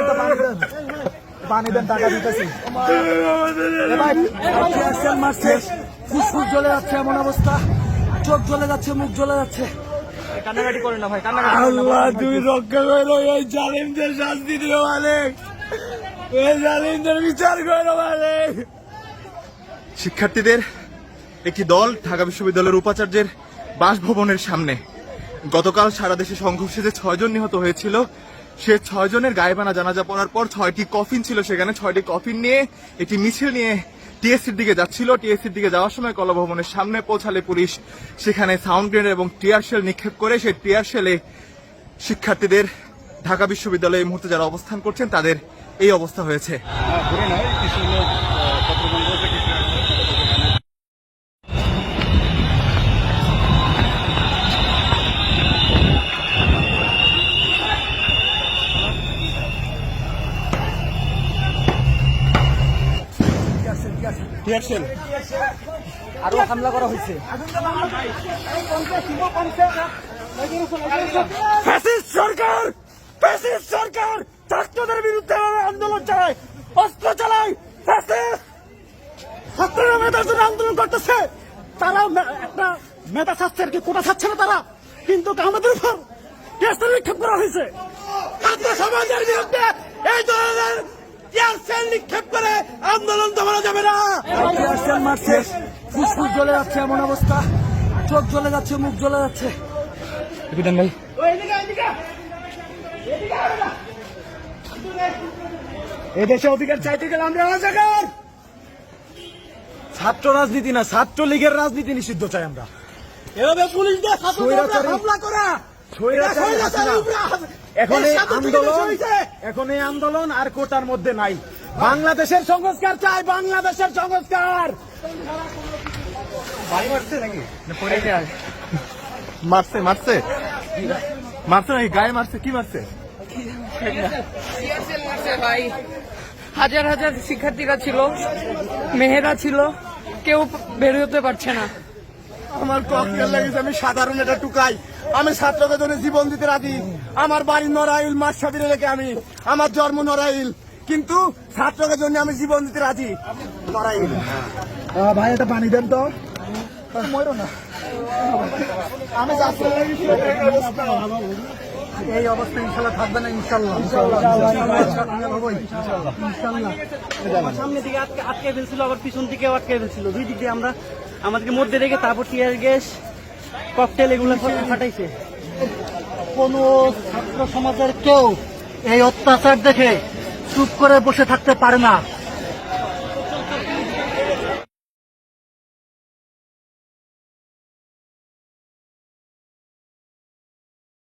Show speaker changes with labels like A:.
A: একটা পানি দেন। পানি দেন টাকা দিতেছি। এ ভাই আপনি আসছেন মারছে। ফুসফুস জ্বলে যাচ্ছে এমন অবস্থা। চোখ জ্বলে যাচ্ছে মুখ জ্বলে যাচ্ছে।
B: কান্নাকাটি করে না ভাই কান্নাকাটি
A: আল্লাহ তুই রক্ষা করো এই জালিমদের শাস্তি দিও মালিক। এই জালিমদের বিচার করো মালিক।
C: শিক্ষার্থীদের একটি দল ঢাকা বিশ্ববিদ্যালয়ের উপাচার্যের বাসভবনের সামনে গতকাল সারা দেশে সংঘর্ষে যে ছয়জন নিহত হয়েছিল সে ছয়জনের গায়েবানা জানাজা পড়ার পর ছয়টি কফিন ছিল সেখানে। ছয়টি কফিন নিয়ে একটি মিছিল নিয়ে টিএসসির দিকে যাচ্ছিল। টিএসসির দিকে যাওয়ার সময় কলাভবনের সামনে পৌঁছালে পুলিশ সেখানে সাউন্ড গ্রেনেড এবং টিয়ার শেল নিক্ষেপ করে সেই টিয়ার শেলে শিক্ষার্থীদের ঢাকা বিশ্ববিদ্যালয়ে এই মুহূর্তে যারা অবস্থান করছেন, তাদের এই অবস্থা হয়েছে। টিয়ার শেল
A: আরও হামলা করা হয়েছে। সরকার সরকার ছাত্রদের বিরুদ্ধে আন্দোলন চালায় অস্ত্র চালায় ছাত্ররা মেধার জন্য আন্দোলন করতেছে। তারা একটা মেধা আর কি কোটা ছাড়ছে না তারা? কিন্তু আমাদের উপর নিক্ষেপ করা হয়েছে। ছাত্র সমাজের বিরুদ্ধে এই ধরনের গ্যাসের নিক্ষেপ করে আন্দোলন দমানো যাবে না। মারছে ফুসফুস জ্বলে যাচ্ছে এমন অবস্থা। চোখ জ্বলে যাচ্ছে মুখ জ্বলে যাচ্ছে।
C: বিধান ভাই।
A: এদেশে অধিকার চাইতে গেলে আমরা রাজাকার। ছাত্র রাজনীতি না ছাত্র লীগের রাজনীতি নিষিদ্ধ চাই আমরা। এভাবে পুলিশ দিয়ে হামলা করা। এখন এই আন্দোলন এখন এই আন্দোলন আর কোটার মধ্যে নাই। বাংলাদেশের সংস্কার চাই বাংলাদেশের সংস্কার।
C: মারছে মারছে মারছে। নাকি? গায়ে মারছে কি মারছে?
B: মারছে ভাই। হাজার হাজার শিক্ষার্থীরা ছিল মেহেরা ছিল কেউ বের হতে পারছে না।
A: আমার ককটেল লেগেছে, আমি সাধারণ এটা টুকাই। আমি ছাত্রকে জন্য জীবন দিতে রাজি। আমার বাড়ি নড়াইল মাছ সাবিরে রেখে আমি, আমার জন্ম নড়াইল। কিন্তু ছাত্রকে জন্য আমি জীবন দিতে রাজি। নড়াইল। ভাই এটা পানি দেন তো। না। আমি যাচ্ছি। এই অবস্থা ইনশাল্লাহ থাকবে না ইনশাল্লাহ। ইনশাল্লাহ।
D: সামনে দিকে আটকে আটকে ফেলছিল আবার পিছন দিকেও আটকে ফেলছিল। দুই দিক দিয়ে আমরা আমাদেরকে মধ্যে রেখে তারপর টিয়ার গ্যাস ককটেল এগুলো সব ফাটাইছে। কোন ছাত্র সমাজের কেউ এই অত্যাচার দেখে চুপ করে বসে থাকতে পারে না।